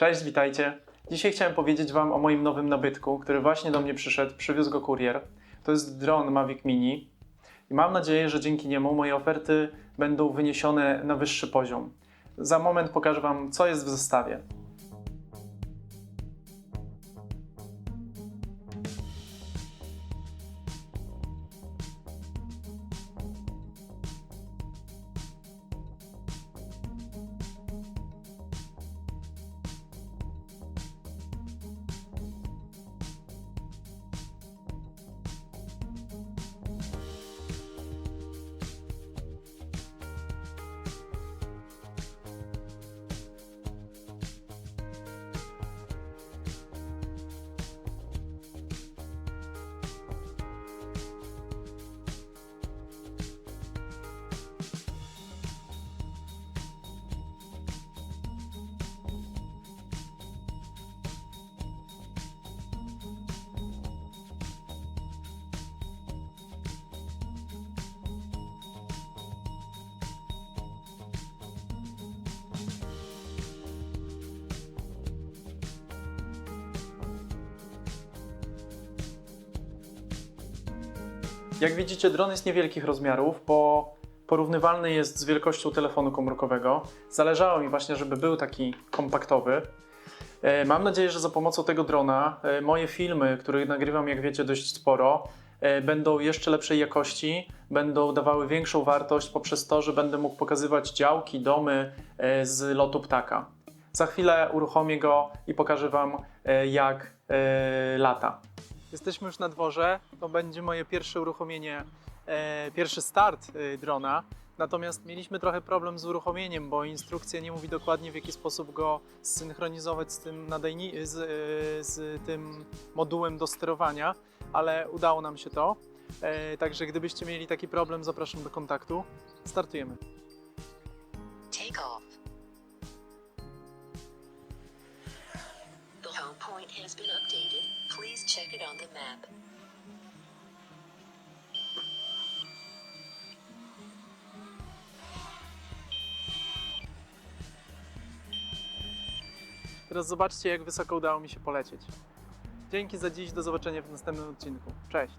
Cześć, witajcie. Dzisiaj chciałem powiedzieć Wam o moim nowym nabytku, który właśnie do mnie przyszedł, przywiózł go kurier. To jest dron Mavic Mini i mam nadzieję, że dzięki niemu moje oferty będą wyniesione na wyższy poziom. Za moment pokażę Wam, co jest w zestawie. Jak widzicie, dron jest niewielkich rozmiarów, bo porównywalny jest z wielkością telefonu komórkowego. Zależało mi właśnie, żeby był taki kompaktowy. E, Mam nadzieję, że za pomocą tego drona e, moje filmy, które nagrywam, jak wiecie, dość sporo, e, będą jeszcze lepszej jakości, będą dawały większą wartość poprzez to, że będę mógł pokazywać działki, domy z lotu ptaka. Za chwilę uruchomię go i pokażę Wam, jak lata. Jesteśmy już na dworze. To będzie moje pierwsze uruchomienie, e, pierwszy start e, drona. Natomiast mieliśmy trochę problem z uruchomieniem, bo instrukcja nie mówi dokładnie w jaki sposób go zsynchronizować z tym, nadajni- z, e, z tym modułem do sterowania, ale udało nam się to. E, także gdybyście mieli taki problem, zapraszam do kontaktu. Startujemy. Take off. The home point has been updated. Please check it on the map. Teraz zobaczcie, jak wysoko udało mi się polecieć. Dzięki za dziś, do zobaczenia w następnym odcinku. Cześć!